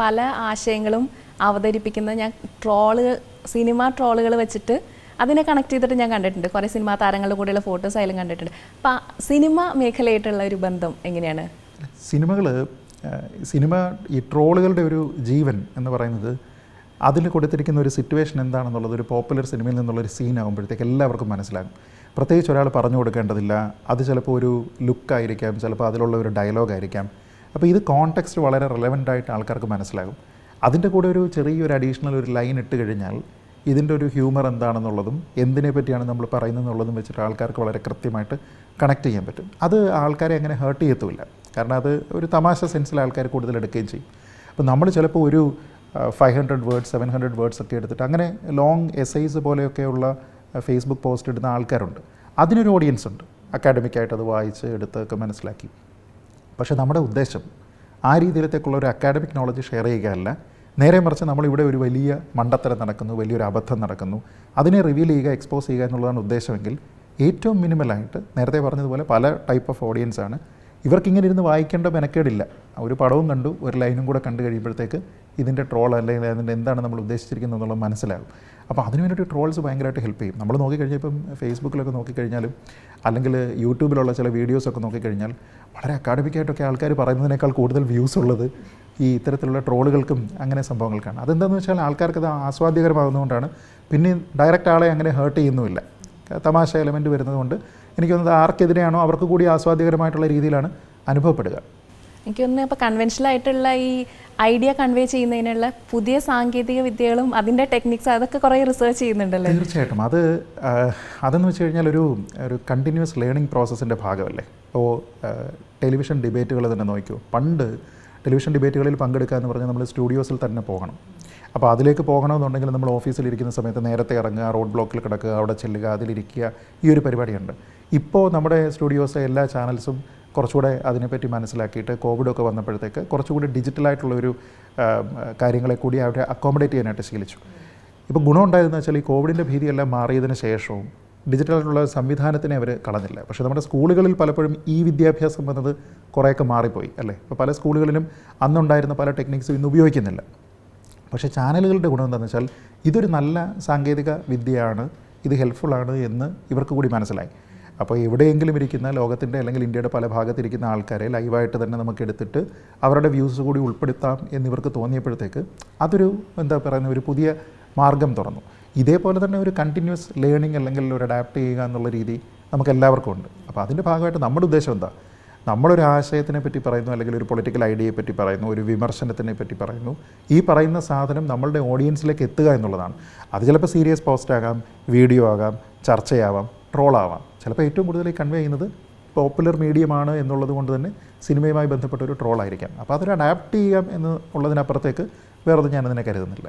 പല ആശയങ്ങളും അവതരിപ്പിക്കുന്നത് ഞാൻ ട്രോൾ സിനിമ ട്രോളുകൾ വെച്ചിട്ട് അതിനെ കണക്ട് ചെയ്തിട്ട് ഞാൻ കണ്ടിട്ടുണ്ട്. കുറേ സിനിമാ താരങ്ങളുടെ കൂടെയുള്ള ഫോട്ടോസ് ആയാലും കണ്ടിട്ടുണ്ട്. അപ്പം സിനിമ മേഖലയായിട്ടുള്ള ഒരു ബന്ധം എങ്ങനെയാണ്? സിനിമകൾ സിനിമ ഈ ട്രോളുകളുടെ ഒരു ജീവൻ എന്ന് പറയുന്നത് അതിൽ കൊടുത്തിരിക്കുന്ന ഒരു സിറ്റുവേഷൻ എന്താണെന്നുള്ളത് ഒരു പോപ്പുലർ സിനിമയിൽ നിന്നുള്ളൊരു സീൻ ആകുമ്പോഴത്തേക്ക് എല്ലാവർക്കും മനസ്സിലാകും. പ്രത്യേകിച്ച് ഒരാൾ പറഞ്ഞു കൊടുക്കേണ്ടതില്ല. അത് ചിലപ്പോൾ ഒരു ലുക്കായിരിക്കാം ചിലപ്പോൾ അതിലുള്ള ഒരു ഡയലോഗ് ആയിരിക്കാം. അപ്പോൾ ഇത് കോണ്ടെക്സ്റ്റ് വളരെ റെലവന്റ് ആയിട്ട് ആൾക്കാർക്ക് മനസ്സിലാകും. അതിന്റെ കൂടെ ഒരു ചെറിയൊരു അഡീഷണൽ ഒരു ലൈൻ ഇട്ട് കഴിഞ്ഞാൽ ഇതിന്റെ ഒരു ഹ്യൂമർ എന്താണെന്നുള്ളതും എന്തിനെ പറ്റിയാണ് നമ്മൾ പറയുന്നത് എന്നുള്ളതും വെച്ചിട്ട് ആൾക്കാർക്ക് വളരെ കൃത്യമായിട്ട് കണക്ട് ചെയ്യാൻ പറ്റും. അത് ആൾക്കാരെ അങ്ങനെ ഹേർട്ട് ചെയ്യത്തുമില്ല. കാരണം അത് ഒരു തമാശ സെൻസിൽ ആൾക്കാർ കൂടുതൽ എടുക്കുകയും ചെയ്യും. അപ്പോൾ നമ്മൾ ചിലപ്പോൾ ഒരു five hundred words seven hundred words ഒക്കെ എടുത്തിട്ട് അങ്ങനെ ലോങ് എസൈസ് പോലെയൊക്കെയുള്ള ഫേസ്ബുക്ക് പോസ്റ്റ് ഇടുന്ന ആൾക്കാരുണ്ട്. അതിനൊരു ഓഡിയൻസ് ഉണ്ട്. അക്കാഡമിക്കായിട്ട് അത് വായിച്ച് എടുത്തൊക്കെ മനസ്സിലാക്കി. പക്ഷേ നമ്മുടെ ഉദ്ദേശം ആ രീതിയിലത്തേക്കുള്ള ഒരു അക്കാഡമിക് നോളജ് ഷെയർ ചെയ്യുകയല്ല. നേരെ മറിച്ച് നമ്മളിവിടെ ഒരു വലിയ മണ്ടത്തരം നടക്കുന്നു വലിയൊരു അബദ്ധം നടക്കുന്നു. അതിനെ റിവീൽ ചെയ്യുക എക്സ്പോസ് ചെയ്യുക എന്നുള്ളതാണ് ഉദ്ദേശമെങ്കിൽ ഏറ്റവും മിനിമലായിട്ട് നേരത്തെ പറഞ്ഞതുപോലെ പല ടൈപ്പ് ഓഫ് ഓഡിയൻസാണ് ഇവർക്കിങ്ങനെ ഇരുന്ന് വായിക്കേണ്ട മെനക്കേടില്ല. ഒരു പടവും കണ്ടു ഒരു ലൈനും കൂടെ കണ്ടു കഴിയുമ്പോഴത്തേക്ക് ഇതിന്റെ ട്രോൾ അല്ലെങ്കിൽ അതിന്റെ എന്താണ് നമ്മൾ ഉദ്ദേശിച്ചിരിക്കുന്നത് എന്നുള്ളത് മനസ്സിലാകും. അപ്പോൾ അതിന് വേണ്ടിയിട്ട് ട്രോൾസ് ഭയങ്കരമായിട്ട് ഹെൽപ്പ് ചെയ്യും. നമ്മൾ നോക്കിക്കഴിഞ്ഞാൽ ഇപ്പം ഫേസ്ബുക്കിലൊക്കെ നോക്കിക്കഴിഞ്ഞാലും അല്ലെങ്കിൽ യൂട്യൂബിലുള്ള ചില വീഡിയോസൊക്കെ നോക്കിക്കഴിഞ്ഞാൽ വളരെ അക്കാഡമിക്കായിട്ടൊക്കെ ആൾക്കാർ പറയുന്നതിനേക്കാൾ കൂടുതൽ വ്യൂസ് ഉള്ളത് ഈ ഇത്തരത്തിലുള്ള ട്രോളുകൾക്കും അങ്ങനെ സംഭവങ്ങൾക്കാണ്. അതെന്താണെന്ന് വെച്ചാൽ ആൾക്കാർക്ക് അത് ആസ്വാദ്യകരമാകുന്നതുകൊണ്ടാണ്. പിന്നെ ഡയറക്റ്റ് ആളെ അങ്ങനെ ഹേർട്ട് ചെയ്യുന്നുമില്ല. തമാശ എലമെന്റ് വരുന്നതുകൊണ്ട് എനിക്ക് തോന്നുന്നത് ആർക്കെതിരെയാണോ അവർക്ക് കൂടി ആസ്വാദ്യകരമായിട്ടുള്ള രീതിയിലാണ് അനുഭവപ്പെടുക. എനിക്ക് തോന്നുന്നു ഇപ്പോൾ കൺവെൻഷനൽ ആയിട്ടുള്ള ഈ ഐഡിയ കൺവേ ചെയ്യുന്നതിനുള്ള പുതിയ സാങ്കേതിക വിദ്യകളും അതിന്റെ ടെക്നിക്സ് അതൊക്കെ കുറേ റിസർച്ച് ചെയ്യുന്നുണ്ടല്ലോ? തീർച്ചയായിട്ടും. അത് അതെന്ന് വെച്ച് കഴിഞ്ഞാൽ ഒരു ഒരു കണ്ടിന്യൂസ് ലേണിംഗ് പ്രോസസ്സിന്റെ ഭാഗമല്ലേ? ഇപ്പോൾ ടെലിവിഷൻ ഡിബേറ്റുകൾ തന്നെ നോക്കൂ പണ്ട് ടെലിവിഷൻ ഡിബേറ്റുകളിൽ പങ്കെടുക്കുക എന്ന് പറഞ്ഞാൽ നമ്മൾ സ്റ്റുഡിയോസിൽ തന്നെ പോകണം. അപ്പോൾ അതിലേക്ക് പോകണമെന്നുണ്ടെങ്കിൽ നമ്മൾ ഓഫീസിൽ ഇരിക്കുന്ന സമയത്ത് നേരത്തെ ഇറങ്ങുക റോഡ് ബ്ലോക്കിൽ കിടക്കുക അവിടെ ചെല്ലുക അതിലിരിക്കുക ഈ ഒരു പരിപാടിയുണ്ട്. ഇപ്പോൾ നമ്മുടെ സ്റ്റുഡിയോസ് എല്ലാ ചാനൽസും കുറച്ചുകൂടെ അതിനെപ്പറ്റി മനസ്സിലാക്കിയിട്ട് കോവിഡൊക്കെ വന്നപ്പോഴത്തേക്ക് കുറച്ചുകൂടി ഡിജിറ്റലായിട്ടുള്ള ഒരു കാര്യങ്ങളെ കൂടി അവരെ അക്കോമഡേറ്റ് ചെയ്യാനായിട്ട് ശീലിച്ചു. ഇപ്പോൾ ഗുണമുണ്ടായതെന്ന് വെച്ചാൽ ഈ കോവിഡിന്റെ ഭീതിയെല്ലാം മാറിയതിന് ശേഷവും ഡിജിറ്റലായിട്ടുള്ള സംവിധാനത്തിനെ അവർ കളഞ്ഞില്ല. പക്ഷേ നമ്മുടെ സ്കൂളുകളിൽ പലപ്പോഴും ഈ വിദ്യാഭ്യാസം വന്നത് കുറേയൊക്കെ മാറിപ്പോയി അല്ലേ? ഇപ്പോൾ പല സ്കൂളുകളിലും അന്നുണ്ടായിരുന്ന പല ടെക്നിക്സും ഇന്ന് ഉപയോഗിക്കുന്നില്ല. പക്ഷേ ചാനലുകളുടെ ഗുണം എന്താണെന്ന് വെച്ചാൽ ഇതൊരു നല്ല സാങ്കേതിക വിദ്യയാണ് ഇത് ഹെൽപ്ഫുള്ളാണ് എന്ന് ഇവർക്ക് കൂടി മനസ്സിലായി. അപ്പോൾ എവിടെയെങ്കിലും ഇരിക്കുന്ന ലോകത്തിന്റെ അല്ലെങ്കിൽ ഇന്ത്യയുടെ പല ഭാഗത്തിരിക്കുന്ന ആൾക്കാരെ ലൈവായിട്ട് തന്നെ നമുക്ക് എടുത്തിട്ട് അവരുടെ വ്യൂസ് കൂടി ഉൾപ്പെടുത്താം എന്നിവർക്ക് തോന്നിയപ്പോഴത്തേക്ക് അതൊരു എന്താ പറയുന്ന ഒരു പുതിയ മാർഗം തുറന്നു. ഇതേപോലെ തന്നെ ഒരു കണ്ടിന്യൂസ് ലേണിംഗ് അല്ലെങ്കിൽ ഒരു അഡാപ്റ്റ് ചെയ്യുക എന്നുള്ള രീതി നമുക്ക് എല്ലാവർക്കും ഉണ്ട്. അപ്പോൾ അതിന്റെ ഭാഗമായിട്ട് നമ്മുടെ ഉദ്ദേശം എന്താ? നമ്മളൊരു ആശയത്തിനെ പറ്റി പറയുന്നു അല്ലെങ്കിൽ ഒരു പൊളിറ്റിക്കൽ ഐഡിയയെ പറ്റി പറയുന്നു ഒരു വിമർശനത്തിനെ പറ്റി പറയുന്നു. ഈ പറയുന്ന സാധനം നമ്മളുടെ ഓഡിയൻസിലേക്ക് എത്തുക എന്നുള്ളതാണ്. അത് ചിലപ്പോൾ സീരിയസ് പോസ്റ്റ് ആകാം വീഡിയോ ആകാം ചർച്ചയാവാം ട്രോളാവാം ചിലപ്പോൾ ഏറ്റവും കൂടുതൽ കൺവേ ചെയ്യുന്നത് പോപ്പുലർ മീഡിയമാണ് എന്നുള്ളത് കൊണ്ട് തന്നെ സിനിമയുമായി ബന്ധപ്പെട്ട ഒരു ട്രോൾ ആയിരിക്കാം. അപ്പോൾ അതൊരു അഡാപ്റ്റ് ചെയ്യാം എന്ന് ഉള്ളതിനപ്പുറത്തേക്ക് വേറൊന്നും ഞാനതിനെ കരുതുന്നില്ല.